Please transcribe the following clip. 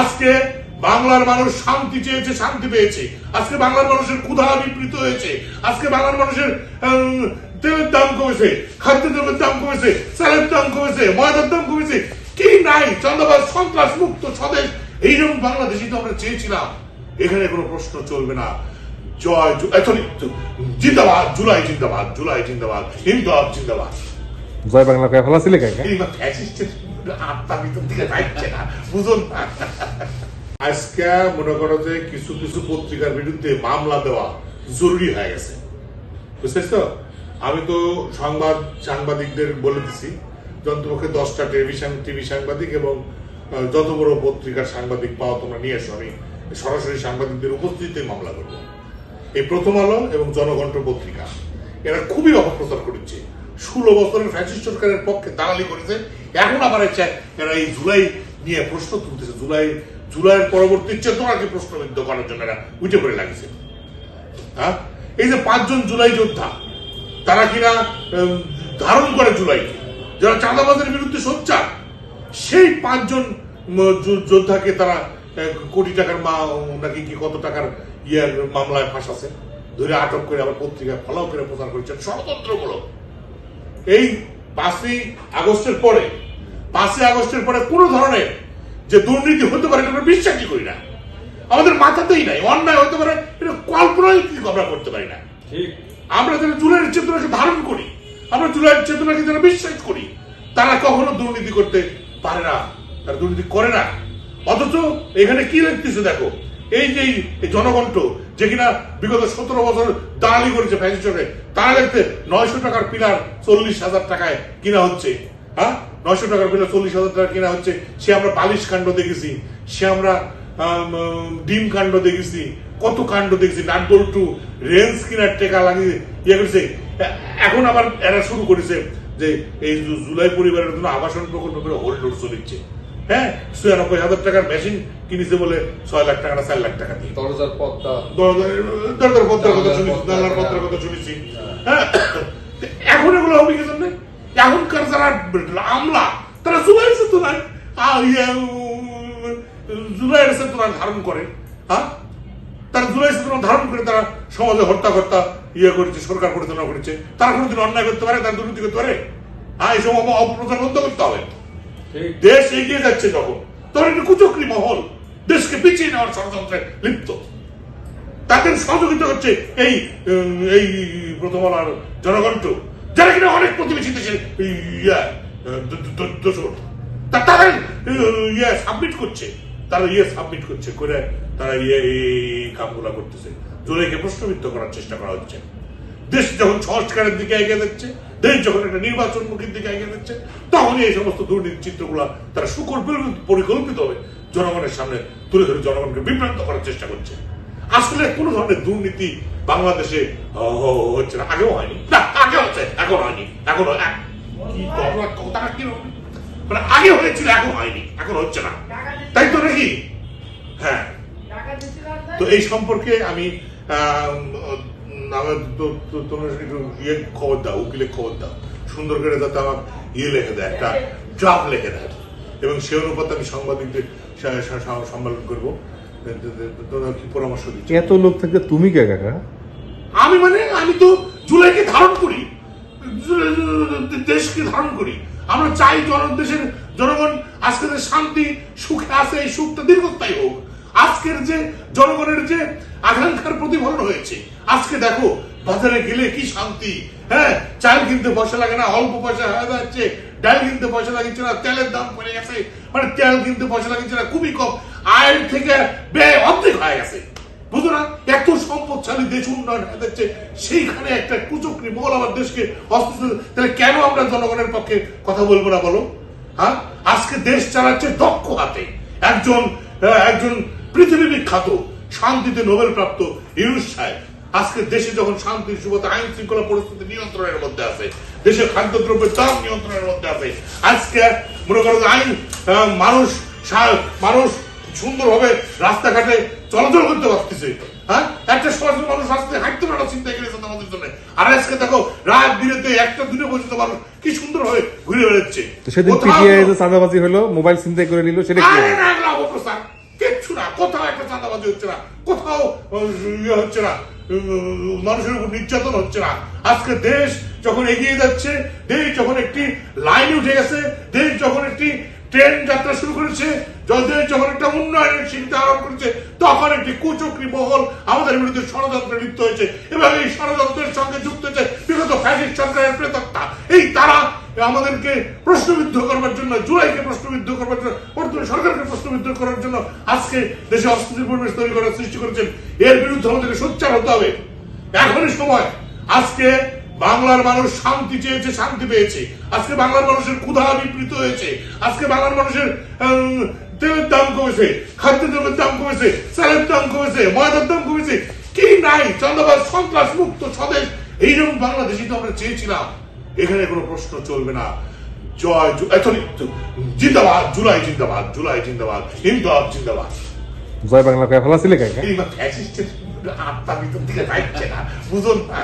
আজকে বাংলার মানুষ শান্তি চেয়েছে শান্তি পেয়েছে। আজকে বাংলার মানুষের ক্ষুধা বিবৃত হয়েছে। আজকে বাংলার মানুষের তেলের দাম কমেছে খাদ্যদ্রব্যের দাম কমেছে চালের দাম কমেছে ময়দার দাম কমেছে। কি নাই? চান্দাবাজ সন্ত্রাস মুক্ত স্বদেশ। এইরকম বাংলাদেশই তো আমরা চেয়েছিলাম। এখানে কোনো প্রশ্ন চলবে না। জয় জিন্দাবাদ জুলাই জিন্দাবাদ জুলাই জিন্দাবাদ ইনকলাব জিন্দাবাদ। জয় বাংলা কয়ে ফেলাছিলে আত্মা ভিতর দিকে যাচ্ছে না বুঝুন আজকে মনে করো যে কিছু কিছু পত্রিকার বিরুদ্ধে মামলা দেওয়া জরুরি হয়ে গেছে। বুঝতেছ তো? আমি তো সংবাদ সাংবাদিকদের বলে দিছি, যন্ত্রপক্ষে দশটা টেলিভিশন, টিভি সাংবাদিক এবং যত বড় পত্রিকার সাংবাদিক পাওয়া তোমরা নিয়ে এসো, আমি সরাসরি সাংবাদিকদের উপস্থিতিতে মামলা করব। এই প্রথম আলো এবং জনকণ্ঠ পত্রিকা, এরা খুবই অপপ্রচার করেছে। ষোলো বছরের ফ্যাসিস্ট সরকারের পক্ষে দালালি করেছে এখন আবার এরা এই জুলাই নিয়ে প্রশ্ন তুলতেছে। জুলাই, জুলাইয়ের পরবর্তী চেতনাকে প্রশ্নবিদ্ধ করার জন্য এরা উঠে পড়ে লাগিছে। হ্যাঁ? এই যে পাঁচজন জুলাই যোদ্ধা, তারা কিনা ধারণ করে জুলাইকে? যারা চাঁদাবাজের বিরুদ্ধে সোচ্চার, সেই পাঁচজন যোদ্ধাকে তারা কোটি টাকার মা, নাকি কি কত টাকার ইয়ার মামলায় ফাঁসাছে ধরে আটক করে আবার পত্রিকায় ফলাও করে প্রচার করেছেন। ষড়যন্ত্রমূলক এই পাঁচই আগস্টের পরে পাঁচই আগস্টের পরে কোনো ধরনের যে দুর্নীতি হতে পারে এটা বিশ্বাসই করি না। আমাদের মাথাতেই নাই অন্যায় হতে পারে এটা কল্পনাই কিন্তু আমরা করতে পারি না। ঠিক। আমরা যারা জুলাইয়ের চেতনাকে ধারণ করি আমরা জুলাইয়ের চেতনাকে যারা বিশ্বাস করি তারা কখনো দুর্নীতি করতে পারে না তারা দুর্নীতি করে না। অথচ এখানে কি লিখতেছে দেখো এই যে জনকণ্ঠ যে কিনা বিগত সতেরো বছর দালালি করেছে ফ্যাশন তারা দেখতে নয়শো টাকার পিলার চল্লিশ হাজার টাকায় কিনা হচ্ছে। হ্যাঁ? নয়শো টাকার পিলার চল্লিশ হাজার টাকা কিনা হচ্ছে। সে আমরা বালিশ কাণ্ড দেখেছি। সে আমরা আম, ডিম কাণ্ড দেখেছি। কত কাণ্ড দেখেছি। নাটবল টু রেঞ্জ কিনার টেকা লাগিয়ে ইয়ে করেছে। এখন আবার এরা শুরু করেছে যে এই জুলাই পরিবারের জন্য আবাসন প্রকল্প করে হোল্ড চলিচ্ছে। হ্যাঁ ছিয়ানব্বই হাজার টাকার মেশিন কিনেছে বলে ছয় লাখ টাকা না চার লাখ টাকা দিয়ে। দরজার পত্রের কথা শুনেছি দালার পত্রের কথা শুনেছি। হ্যাঁ। এখন এগুলো হবে কি জন্য? এখনকার যারা আমলা তারা জুলাই চেতনায় আ- ইয়ে, উম, জুলাইয়ের চেতনা ধারণ করে। হ্যাঁ? তারা জুলাই চেতনা ধারণ করে তারা সমাজে হত্যাকর্তা ইয়ে করেছে সরকার পরিচালনা করেছে। তারা কোনোদিন অন্যায় করতে পারে তারা দুর্নীতি করতে পারে? হ্যাঁ এইসব অপ- অপপ্রচার বন্ধ করতে হবে। দেশ এগিয়ে যাচ্ছে যখন তখন একটি কুচক্রি মহল। দেশকে পিছিয়ে নেওয়ার ষড়যন্ত্রে লিপ্ত। তাদের সহযোগিতা করছে এই এই প্রথম আলোর জনগণ্ঠ যারা কিনা অনেক প্রতিবেশী এই, ইয়া, তারা ইয়ে সাবমিট করছে। তারা ইয়ে সাবমিট করছে করে তারা ইয়ে এই কামগুলা করতেছে। জোরেকে প্রশ্নবিদ্ধ করার চেষ্টা করা হচ্ছে। দেশ যখন সংস্কারের দিকে এগিয়ে যাচ্ছে দেশ যখন একটা নির্বাচনমুখীর দিকে এগিয়ে যাচ্ছে তখনই এই সমস্ত দুর্নীতি চিত্রগুলা তারা সুকল্পিত পরিকল্পিত হবে। জনগণের সামনে তুলে ধরে জনগণকে বিভ্রান্ত করার চেষ্টা করছে। আসলে কোন ধরনের দুর্নীতি বাংলাদেশে হচ্ছে না। আগেও হয়নি। না আগে হচ্ছে এখন হয়নি। এখন কথা কি মানে আগে হয়েছিল এখন হয়নি। এখন হচ্ছে না। তাই তো নাকি? হ্যাঁ। তো এই সম্পর্কে আমি আম, আমার তো- তো- তোমরা একটু ইয়ে খবর দাও উকিলে খবর দাও সুন্দর করে যাতে আমার ইয়ে লিখে দেয় একটা ড্রাফট লিখে দেয়। এবং সে অনুপাতে আমি সাংবাদিকদের সম্মেলন করব। তোমরা কি পরামর্শ দিচ্ছ? এত লোক থাকতে তুমি কে কাকা? আমি মানে আমি তো জুলাইকে ধারণ করি। দেশকে ধারণ করি। আমরা চাই জন দেশের জনগণ আজকে শান্তি সুখে আছে এই সুখটা দীর্ঘস্থায়ী হোক। আজকের যে জনগণের যে আকাঙ্ক্ষার প্রতিফলন হয়েছে আজকে দেখো বাজারে গেলে কি শান্তি? হ্যাঁ চাল কিনতে পয়সা লাগে না অল্প পয়সা হয়ে যাচ্ছে ডাল কিনতে পয়সা লাগছে না তেলের দাম পড়ে গেছে মানে তেল কিনতে পয়সা লাগছে না খুবই কম আয়ের থেকে ব্যয় অর্ধেক হয়ে গেছে। বুঝো না এত সম্পদশালী দেশ উন্নয়ন হয়ে যাচ্ছে সেইখানে একটা কুচক্রি মহল আমার দেশকে অস্তিত্ব তাহলে কেন আমরা জনগণের পক্ষে কথা বলব না বলো? হ্যাঁ আজকে দেশ চালাচ্ছে দক্ষ হাতে। একজন আহ, একজন পৃথিবী বিখ্যাত শান্তিতে নোবেল প্রাপ্ত ইউনুস সাহেব। আজকে দেশে যখন শান্তি সুবতে আইন শৃঙ্খলা পরিস্থিতি নিয়ন্ত্রণের মধ্যে আছে দেশের খাদ্যদ্রব্যের দাম নিয়ন্ত্রণের মধ্যে আছে আজকে মনে করো যে আইন মানুষ মানুষ সুন্দরভাবে রাস্তাঘাটে চলাচল করতে পারতেছে। হ্যাঁ? একটা সচেতন মানুষ রাস্তায় হাঁটতে পারে চিন্তা করেছে আমাদের জন্য। আর আজকে দেখো রাত দিনেতে একটা দুটো পর্যন্ত মানুষ কি সুন্দর ভাবে ঘুরে বেড়াচ্ছে। সেদিন পিটিআই যে চাঁদাবাজি হলো মোবাইল চিন্তাই করে নিল সেটা কি কিচ্ছু না, কোথাও একটা চাঁদাবাজি হচ্ছে না, কোথাও ইয়ে হচ্ছে না মানুষের উপর নির্যাতন হচ্ছে না। আজকে দেশ যখন এগিয়ে যাচ্ছে, দেশ যখন একটি লাইন উঠে গেছে, দেশ যখন একটি ট্রেন যাত্রা শুরু করেছে দেশ যখন একটা উন্নয়নের চিন্তা আরম্ভ করেছে, তখন একটি কুচক্রি মহল আমাদের বিরুদ্ধে ষড়যন্ত্রে লিপ্ত হয়েছে। এবং এই ষড়যন্ত্রের সঙ্গে যুক্ত হয়েছে বিগত ফ্যাসিস্ট সরকারের প্রেতাত্মা। এই তারা আমাদেরকে প্রশ্নবিদ্ধ করবার জন্য, জুলাইকে প্রশ্নবিদ্ধ করবার জন্য, বর্তমান সরকারকে প্রশ্নবিদ্ধ করার জন্য আজকে দেশে অস্থিতির পরিবেশ তৈরি করার সৃষ্টি করেছেন। এর বিরুদ্ধে আমাদেরকে সোচ্চার হতে হবে। এখনই সময়। আজকে বাংলার মানুষ শান্তি চেয়েছে, শান্তি পেয়েছে। আজকে বাংলার মানুষের ক্ষুধা বিপৃত হয়েছে। আজকে বাংলার মানুষের তেলের দাম কমেছে খাদ্যদ্রব্যের দাম কমেছে, চালের দাম কমেছে, ময়দার দাম কমেছে। কি নাই? চান্দাবাজ সন্ত্রাস মুক্ত স্বদেশ, এইরকম বাংলাদেশই তো আমরা চেয়েছিলাম। এখানে কোনো প্রশ্ন চলবে না। জয় জু- এ, sorry, জিন্দাবাদ জুলাই জিন্দাবাদ জুলাই জিন্দাবাদ ইনকলাব জিন্দাবাদ। জয় বাংলা কয়ে ফেলাছিলে কাকা এই ফ্যাসিস্টের আত্মা ভিতর থেকে যাচ্ছে না বুঝুন না।